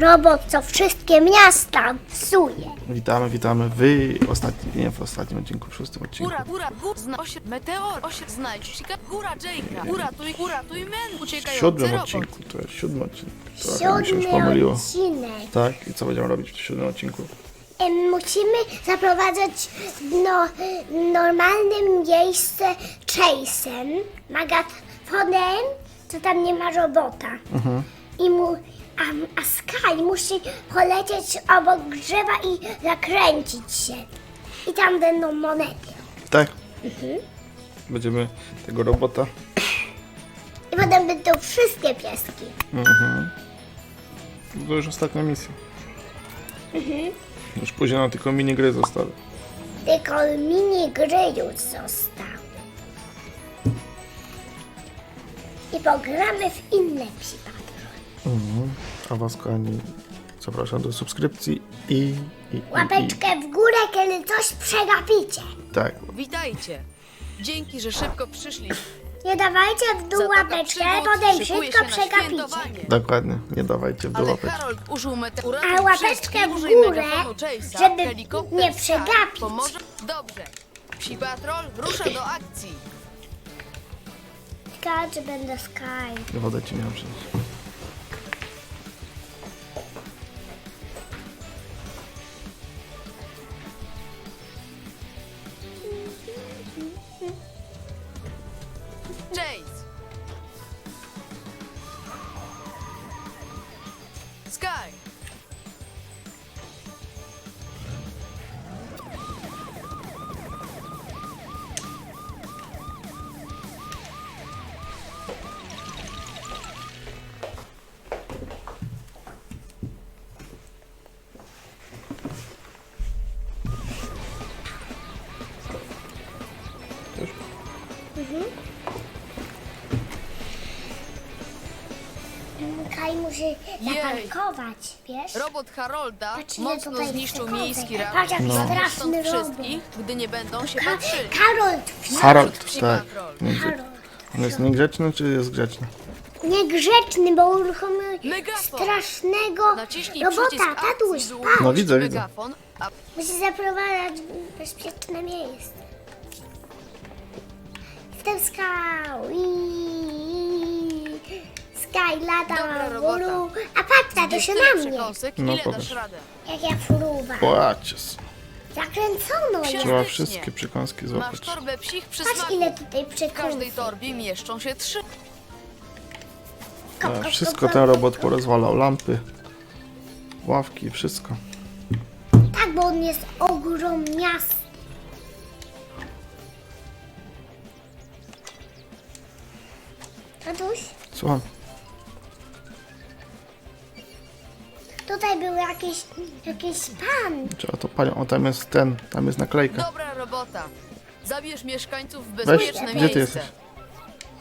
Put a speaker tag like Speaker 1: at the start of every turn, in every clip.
Speaker 1: robot, co wszystkie miasta psuje.
Speaker 2: Witamy, witamy w ostatnim, nie w ostatnim odcinku, w szóstym odcinku.
Speaker 3: Góra, góra, góra, zna, osie, meteor, osie, znajdź, sika, góra, Jake'a, uratuj, uratuj men,
Speaker 2: W
Speaker 3: uciekający
Speaker 2: siódmym
Speaker 3: robot.
Speaker 2: odcinku, to jest siódmy odcinek. Trochę mi się już
Speaker 1: Siódmy
Speaker 2: pomyliło.
Speaker 1: odcinek.
Speaker 2: Tak, i co będziemy robić w siódmym odcinku?
Speaker 1: Em, Musimy zaprowadzać no, normalne miejsce Chase'em, Magafonem, co tam nie ma robota. I mu, a, a Sky musi polecieć obok drzewa i zakręcić się. I tam będą monety.
Speaker 2: Tak. Będziemy tego robota.
Speaker 1: I potem będą wszystkie pieski.
Speaker 2: To już ostatnia misja. Już później nam tylko minigry zostały.
Speaker 1: Tylko mini gry już zostały. I pogramy w inne psi patrol.
Speaker 2: A was, kochani, zapraszam do subskrypcji i... i, i, i
Speaker 1: Łapeczkę w górę, kiedy coś przegapicie.
Speaker 2: tak,
Speaker 3: Witajcie. Dzięki, że szybko przyszli.
Speaker 1: Nie dawajcie w dół
Speaker 3: Zatoka
Speaker 1: łapeczkę, potem
Speaker 3: szykuje na
Speaker 1: przegapicie.
Speaker 3: świętowanie.
Speaker 2: dokładnie. Nie dawajcie w dół
Speaker 3: Ale. Harold użył.
Speaker 1: A łapeczkę w górę, żeby nie przegapić.
Speaker 3: Pomoże? Dobrze. Psi Patrol rusza do akcji.
Speaker 1: Ciekawe, czy będę Sky.
Speaker 2: Wodę ci miałem przynieść.
Speaker 3: Sky.
Speaker 1: Sky musi zaparkować, wiesz?
Speaker 3: Robot Harolda
Speaker 1: Patrz, ile
Speaker 3: mocno
Speaker 1: tutaj
Speaker 3: zniszczył miejski
Speaker 1: Patrz,
Speaker 3: ratusz.
Speaker 1: jaki
Speaker 3: Zabił
Speaker 1: straszny robot.
Speaker 3: wszystkich, gdy nie będą się
Speaker 1: Ka-
Speaker 3: patrzyli.
Speaker 1: Harold,
Speaker 2: Harold, tak.
Speaker 3: Patrol.
Speaker 2: Niegrze-
Speaker 1: Harold.
Speaker 2: On jest niegrzeczny, czy jest grzeczny?
Speaker 1: Niegrzeczny, bo uruchomił
Speaker 3: Megafon.
Speaker 1: strasznego
Speaker 3: Naciśnij
Speaker 1: robota. Tatuś,
Speaker 3: akcji, by
Speaker 1: patrz.
Speaker 2: No widzę, widzę.
Speaker 3: megafon, a
Speaker 1: Musi zaprowadzić w bezpieczne miejsce. Jestem skał. Iiii. Sky lata
Speaker 3: Dobra
Speaker 1: w
Speaker 3: robota.
Speaker 1: góru. A patrz, to się na mnie.
Speaker 3: przekąsek,
Speaker 2: No,
Speaker 3: ile
Speaker 2: pokaż.
Speaker 3: dasz radę?
Speaker 1: Jak ja fruwam.
Speaker 2: Płaciec.
Speaker 1: Zakręcono je.
Speaker 2: Trzeba wszystkie przekąski
Speaker 3: Masz
Speaker 2: złapać.
Speaker 3: torbę psich
Speaker 1: Patrz
Speaker 3: przysmaków.
Speaker 1: ile tutaj
Speaker 3: W każdej torbie mieszczą się trzy.
Speaker 2: E, Wszystko ten robot porozwalał. Lampy, ławki, wszystko.
Speaker 1: Tak, bo on jest ogromniasty. Tatuś,
Speaker 2: Słucham.
Speaker 1: Jakiś, jakiś pan.
Speaker 2: Trzeba to panią. O, tam jest ten, tam jest naklejka.
Speaker 3: Dobra robota. Zabierz mieszkańców w
Speaker 2: Weź,
Speaker 3: bezpieczne
Speaker 2: gdzie
Speaker 3: miejsce.
Speaker 2: ty jesteś?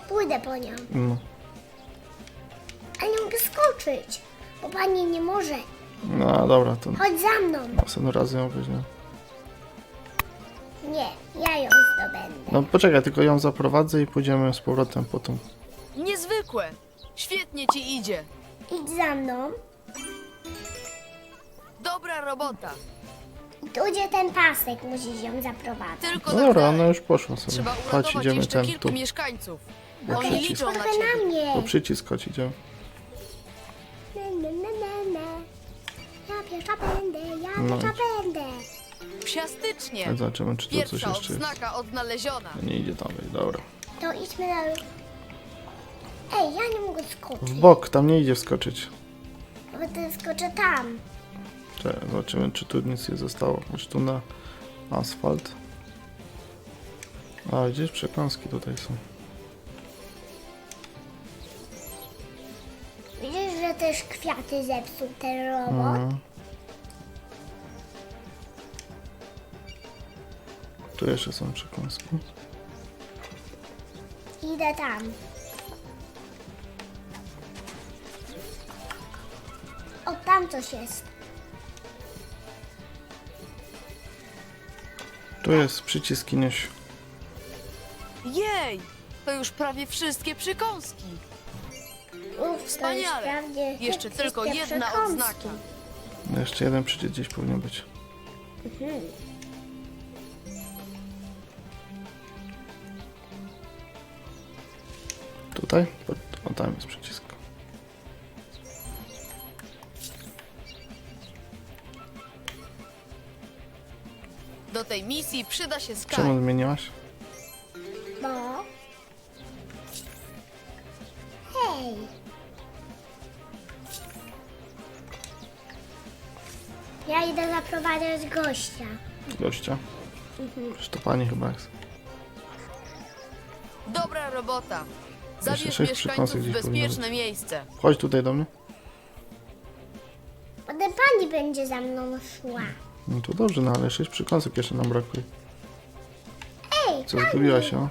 Speaker 1: Pójdę po nią.
Speaker 2: No.
Speaker 1: Ale nie mogę skoczyć, bo pani nie może.
Speaker 2: No dobra, to
Speaker 1: Chodź za mną.
Speaker 2: następnym razem ją weźmie.
Speaker 1: Nie, ja ją zdobędę.
Speaker 2: No poczekaj, tylko ją zaprowadzę i pójdziemy z powrotem po tą.
Speaker 3: Niezwykłe. Świetnie ci idzie.
Speaker 1: Idź za mną.
Speaker 3: Dobra robota.
Speaker 1: Tu gdzie ten pasek musisz ją zaprowadzić.
Speaker 3: Tylko
Speaker 2: No
Speaker 3: tak
Speaker 2: dobra,
Speaker 3: dalej.
Speaker 2: ona już poszła sobie.
Speaker 3: Trzeba
Speaker 2: Chodź,
Speaker 3: uratować
Speaker 2: idziemy
Speaker 3: jeszcze
Speaker 2: ten
Speaker 3: kilku
Speaker 2: tu.
Speaker 3: mieszkańców.
Speaker 2: No
Speaker 3: Oni
Speaker 2: przycisk.
Speaker 3: liczą na
Speaker 1: Trochę na mnie.
Speaker 2: Po przycisk, chodź, idziemy.
Speaker 1: Na, na, na, na, na. Ja pierwsza będę, ja
Speaker 2: No
Speaker 1: pierwsza będę.
Speaker 3: Psiastycznie.
Speaker 2: Chodź, zobaczymy, czy tu coś
Speaker 3: Pierwsza
Speaker 2: jeszcze jest.
Speaker 3: odznaka odnaleziona.
Speaker 2: Nie idzie tam, dobra.
Speaker 1: To idźmy na... Ej, ja nie mogę skoczyć.
Speaker 2: W bok, tam nie idzie wskoczyć.
Speaker 1: Bo to skoczę tam.
Speaker 2: Czekaj, Zobaczymy, czy tu nic nie zostało. Czy tu na asfalt. A, gdzieś przekąski tutaj są.
Speaker 1: Widzisz, że też kwiaty zepsuł ten robot?
Speaker 2: Mhm. Tu jeszcze są przekąski.
Speaker 1: Idę tam. O, tam coś jest.
Speaker 2: Tu jest przycisk Iniuś.
Speaker 3: Jej! To już prawie wszystkie przykąski.
Speaker 1: Uf, to
Speaker 3: Wspaniale.
Speaker 1: jest wprawdzie
Speaker 3: Jeszcze tylko jedna
Speaker 1: przekąski.
Speaker 3: odznaka.
Speaker 2: No jeszcze jeden przycisk gdzieś powinien być. Tutaj? O, tam jest przycisk.
Speaker 3: Do tej misji przyda się Sky.
Speaker 2: Czemu zmieniłaś?
Speaker 1: Bo... Hej! Ja idę zaprowadzać gościa.
Speaker 2: Gościa? Przecież to pani chyba jest.
Speaker 3: Dobra robota. Zabierz
Speaker 2: sześć
Speaker 3: mieszkańców
Speaker 2: przekąsek
Speaker 3: w
Speaker 2: gdzieś powinno
Speaker 3: bezpieczne miejsce.
Speaker 2: Chodź tutaj do mnie.
Speaker 1: Potem pani będzie za mną szła.
Speaker 2: No to dobrze, no ale sześć przykąsek jeszcze nam brakuje.
Speaker 1: Ej,
Speaker 2: Co, zgubiłaś się?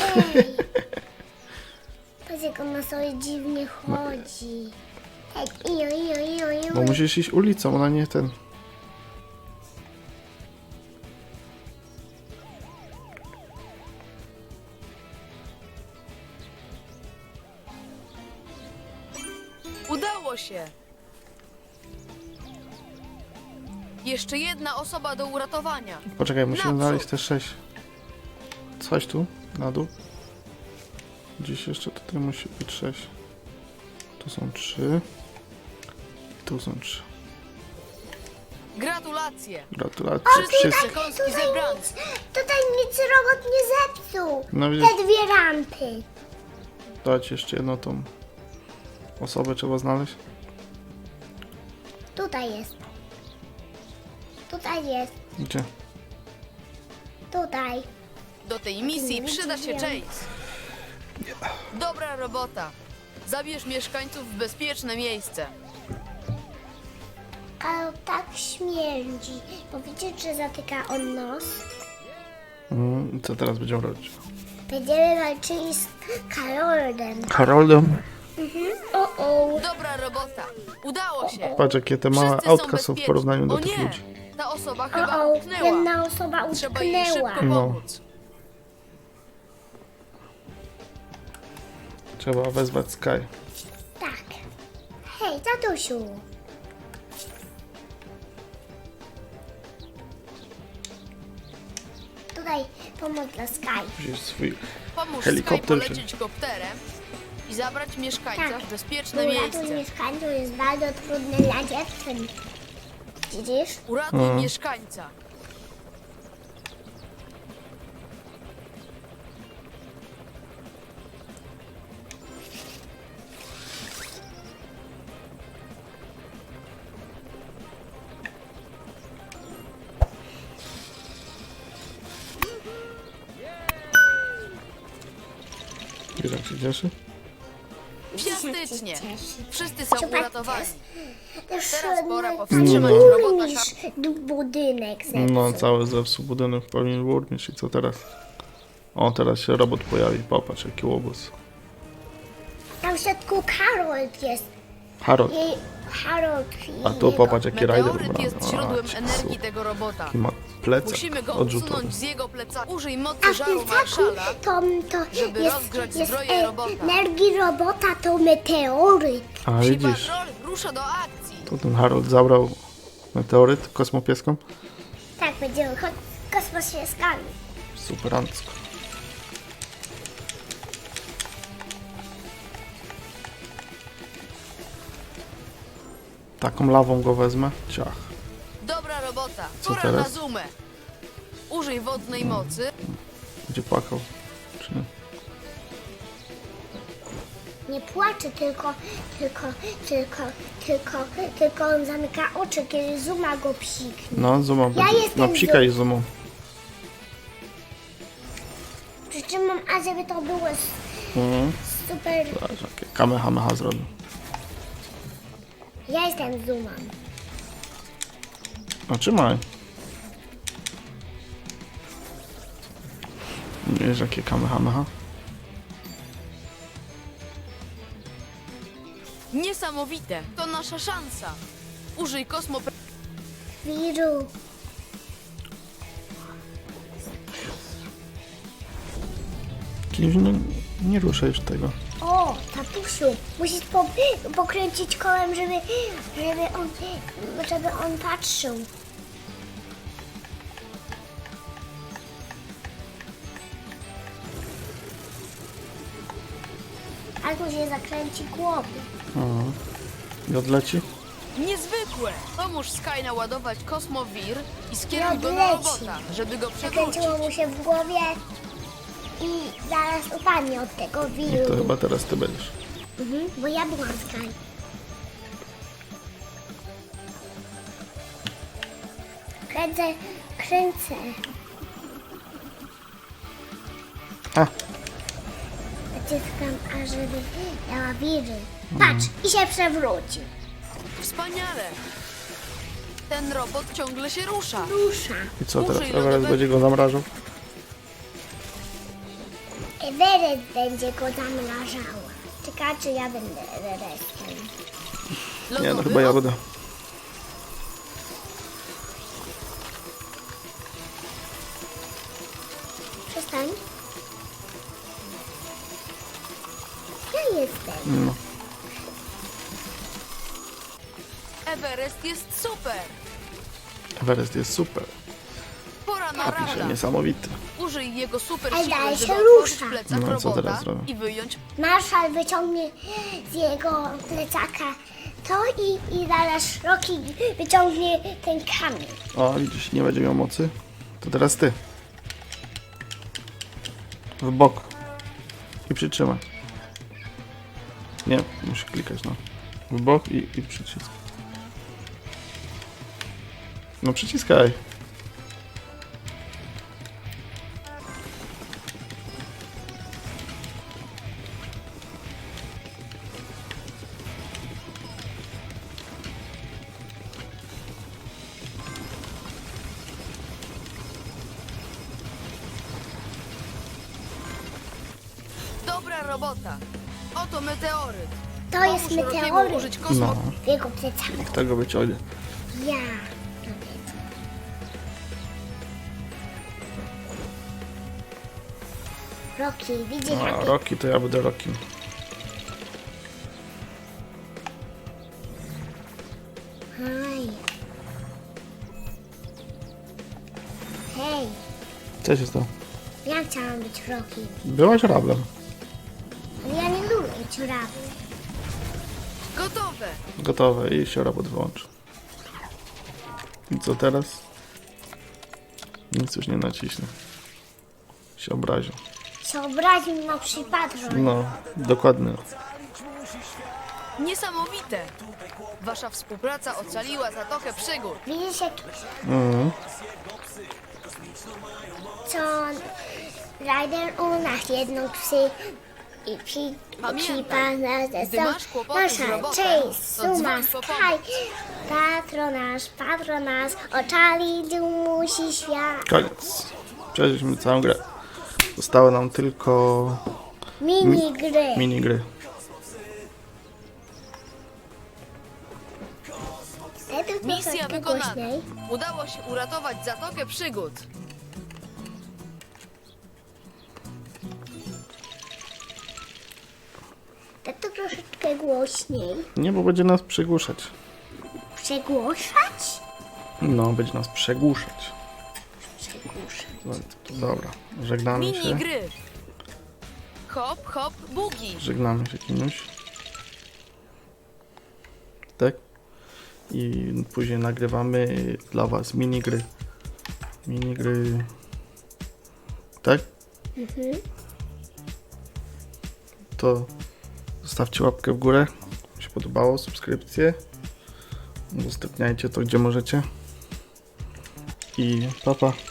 Speaker 1: ej! Patrz jak ona sobie dziwnie chodzi. Tak, ijo, ijo, ijo, ijo.
Speaker 2: Bo musisz iść ulicą, ona nie ten.
Speaker 3: Jeszcze jedna osoba do uratowania.
Speaker 2: Poczekaj, musimy
Speaker 3: Naprzód.
Speaker 2: znaleźć te sześć. Coś tu, na dół. Gdzieś jeszcze tutaj musi być sześć. Tu są trzy. I tu są trzy.
Speaker 3: Gratulacje.
Speaker 2: Gratulacje.
Speaker 3: Wszystkie
Speaker 2: Wszystko.
Speaker 3: przekąski
Speaker 1: Tutaj
Speaker 3: zebrane.
Speaker 1: nic, tutaj nic robot nie zepsuł.
Speaker 2: No widzisz,
Speaker 1: Te dwie rampy.
Speaker 2: dać jeszcze jedną tą osobę trzeba znaleźć.
Speaker 1: Tutaj jest. Tutaj jest.
Speaker 2: Gdzie?
Speaker 1: Tutaj.
Speaker 3: Do tej misji
Speaker 1: Nie
Speaker 3: przyda się. Chase. Dobra robota. Zabierz mieszkańców w bezpieczne miejsce.
Speaker 1: A tak śmierdzi. Bo widzicie, że zatyka on nos?
Speaker 2: Mm, i co teraz będziemy robić?
Speaker 1: Będziemy walczyli z Karolem.
Speaker 2: Haroldem.
Speaker 1: O, o.
Speaker 3: Dobra robota. Udało się.
Speaker 2: Patrz jakie te małe
Speaker 3: Wszyscy
Speaker 2: autka są w
Speaker 3: bezpieczni.
Speaker 2: porównaniu do
Speaker 3: o
Speaker 2: tych
Speaker 3: nie,
Speaker 2: ludzi.
Speaker 3: Ta osoba chyba
Speaker 1: O, o.
Speaker 3: utknęła.
Speaker 1: Jedna osoba
Speaker 3: Trzeba jej
Speaker 1: utknęła.
Speaker 3: szybko
Speaker 2: No.
Speaker 3: pomóc.
Speaker 2: Trzeba wezwać Sky.
Speaker 1: Tak. Hej, tatusiu. Tutaj pomoc dla Sky.
Speaker 2: Wziąć swój
Speaker 3: Pomóż
Speaker 2: Helikopter
Speaker 3: Sky
Speaker 2: czy-
Speaker 3: polecieć kopterem i zabrać mieszkańca
Speaker 1: Tak.
Speaker 3: w bezpieczne
Speaker 1: Uratuj
Speaker 3: miejsce.
Speaker 1: mieszkańców jest bardzo trudny dla dziewczyn. Widzisz?
Speaker 3: Uratuj
Speaker 2: Mhm.
Speaker 3: mieszkańca.
Speaker 2: Jak się cieszy?
Speaker 3: Fantastycznie. Wszyscy są uratowani. Teraz pora
Speaker 1: no,
Speaker 3: powstrzymać robota
Speaker 1: d- budynek zepsuł.
Speaker 2: No, cały zepsuł budynek powinien burmistrz i co teraz? O, teraz się robot pojawi. Popatrz, jaki łobuz.
Speaker 1: Tam w środku Harold jest.
Speaker 2: Harold.
Speaker 1: Harold i
Speaker 2: A tu
Speaker 1: jego-
Speaker 2: popatrz, jaki rider
Speaker 3: Meteoryt
Speaker 2: ubrany.
Speaker 3: jest źródłem
Speaker 2: A,
Speaker 3: energii
Speaker 2: super.
Speaker 3: tego robota.
Speaker 2: Ma plecak
Speaker 3: Musimy go
Speaker 2: odrzutowy.
Speaker 3: usunąć z jego pleca. Użyj
Speaker 1: A
Speaker 3: mocy
Speaker 1: w
Speaker 3: żaru
Speaker 1: plecaku
Speaker 3: marszala.
Speaker 1: to, to
Speaker 3: żeby
Speaker 1: jest,
Speaker 3: rozgrzać
Speaker 1: jest
Speaker 3: zbroję
Speaker 1: e,
Speaker 3: robota.
Speaker 1: energii robota to meteoryt.
Speaker 2: A widzisz,
Speaker 3: rusza do akcji.
Speaker 2: to ten Harold zabrał meteoryt kosmopieską.
Speaker 1: Tak, będziemy chodzić w kosmosie z kami.
Speaker 2: Superancko. Taką lawą go wezmę. Ciach.
Speaker 3: Robota.
Speaker 2: Co
Speaker 3: Pora
Speaker 2: teraz?
Speaker 3: na zoomę. Użyj wodnej mocy.
Speaker 2: Będzie płakał. Czy nie?
Speaker 1: Nie płacze, tylko, tylko, tylko, tylko, tylko on zamyka oczy, kiedy Zuma go psiknie.
Speaker 2: No, zumą.
Speaker 1: Ja
Speaker 2: będzie-
Speaker 1: jestem
Speaker 2: no, psikaj zumą.
Speaker 1: Przy czym mam, a żeby to było s-
Speaker 2: Mhm.
Speaker 1: super.
Speaker 2: Zobacz, jakie kamehameha zrobił.
Speaker 1: Ja jestem Zuma.
Speaker 2: No, trzymaj. Wiesz, jakie kamehameha?
Speaker 3: Niesamowite. To nasza szansa. Użyj kosmo...
Speaker 1: Wiru.
Speaker 2: Kimś, no, nie ruszaj już tego.
Speaker 1: O! Tatusiu, musisz po, pokręcić kołem, żeby, żeby, on, żeby on patrzył. Albo się zakręci głowy.
Speaker 2: Mhm. I odleci?
Speaker 3: Niezwykłe! Pomóż Sky naładować kosmowir i skieruj go na robota, żeby go przewrócić.
Speaker 1: Zakręciło mu się w głowie i zaraz upadnie od tego
Speaker 2: To
Speaker 1: wiru.
Speaker 2: chyba teraz ty będziesz.
Speaker 1: Mhm, bo ja byłam Sky. Kręcę, kręcę.
Speaker 2: A,
Speaker 1: Naciskam, ażeby dała wiry. Patrz, i się przewróci.
Speaker 3: Wspaniale! Ten robot ciągle się rusza.
Speaker 1: Rusza.
Speaker 2: i co teraz?
Speaker 3: Użyj
Speaker 2: Everest
Speaker 3: lodowego-
Speaker 2: będzie go zamrażał?
Speaker 1: Everest będzie go zamrażał. Czekaj, czy ja będę Everestem.
Speaker 2: Nie, no chyba ja będę.
Speaker 1: Przestań. Ja jestem.
Speaker 2: No.
Speaker 3: Everest jest super!
Speaker 2: Everest jest super.
Speaker 3: Pora na rada.
Speaker 2: niesamowity.
Speaker 3: Użyj jego super
Speaker 1: Ej,
Speaker 3: żeby
Speaker 1: się
Speaker 3: otworzyć
Speaker 1: rusza.
Speaker 3: plecak
Speaker 2: No, co
Speaker 3: robota
Speaker 2: teraz zrobię?
Speaker 3: i wyjąć
Speaker 1: Marszal wyciągnie z jego plecaka to i, i zaraz Rocky wyciągnie ten kamień.
Speaker 2: O, widzisz, nie będzie miał mocy. To teraz ty. W bok. I przytrzymaj. Nie, muszę klikać, no. W bok i, i przycisk. No przyciskaj.
Speaker 3: Robota. Oto meteoryt.
Speaker 1: To jest
Speaker 3: Pomóż Rockiemu
Speaker 1: meteoryt
Speaker 3: użyć kosmo...
Speaker 2: No,
Speaker 1: w jego plecaku.
Speaker 2: kto go wyciągnie?
Speaker 1: Ja. Rocky, widzisz
Speaker 2: A,
Speaker 1: Rocky?
Speaker 2: Rocky, to ja będę Rocky.
Speaker 1: Hej. Hej,
Speaker 2: Co się stało?
Speaker 1: ja chciałam być Rocky.
Speaker 2: Byłaś rablem.
Speaker 3: Gotowe.
Speaker 2: Gotowe i się robot wyłączy. I co teraz? Nic już nie naciśnie. Się obraził.
Speaker 1: Się obraził na przypadek.
Speaker 2: No, dokładnie.
Speaker 3: Niesamowite. Wasza współpraca ocaliła Zatokę Przygód.
Speaker 1: Widzisz jak
Speaker 2: Mhm.
Speaker 1: co Ryder u nas jedną psy i psi
Speaker 3: Pamiętaj,
Speaker 1: pana ze Nasza
Speaker 3: to
Speaker 1: Suma, Sky, patronaż, patronaż, ocalić musi świat.
Speaker 2: Koniec. Przeszliśmy całą grę. Zostały nam tylko
Speaker 1: Mini gry.
Speaker 2: minigry.
Speaker 1: Mnie
Speaker 3: Misja wykonana. Udało się uratować Zatokę Przygód.
Speaker 1: Tak to troszeczkę głośniej.
Speaker 2: Nie, bo będzie nas przegłuszać.
Speaker 1: Przegłoszać?
Speaker 2: No, będzie nas przegłuszać.
Speaker 1: Przegłuszać.
Speaker 2: No, dobra. Żegnamy
Speaker 3: Mini
Speaker 2: się.
Speaker 3: gry. Hop, hop, bugi.
Speaker 2: Żegnamy się kimś. Tak? I później nagrywamy dla Was minigry. Minigry. Tak? To zostawcie łapkę w górę. Mi się podobało, subskrypcję. Udostępniajcie to gdzie możecie. I papa.
Speaker 1: Pa,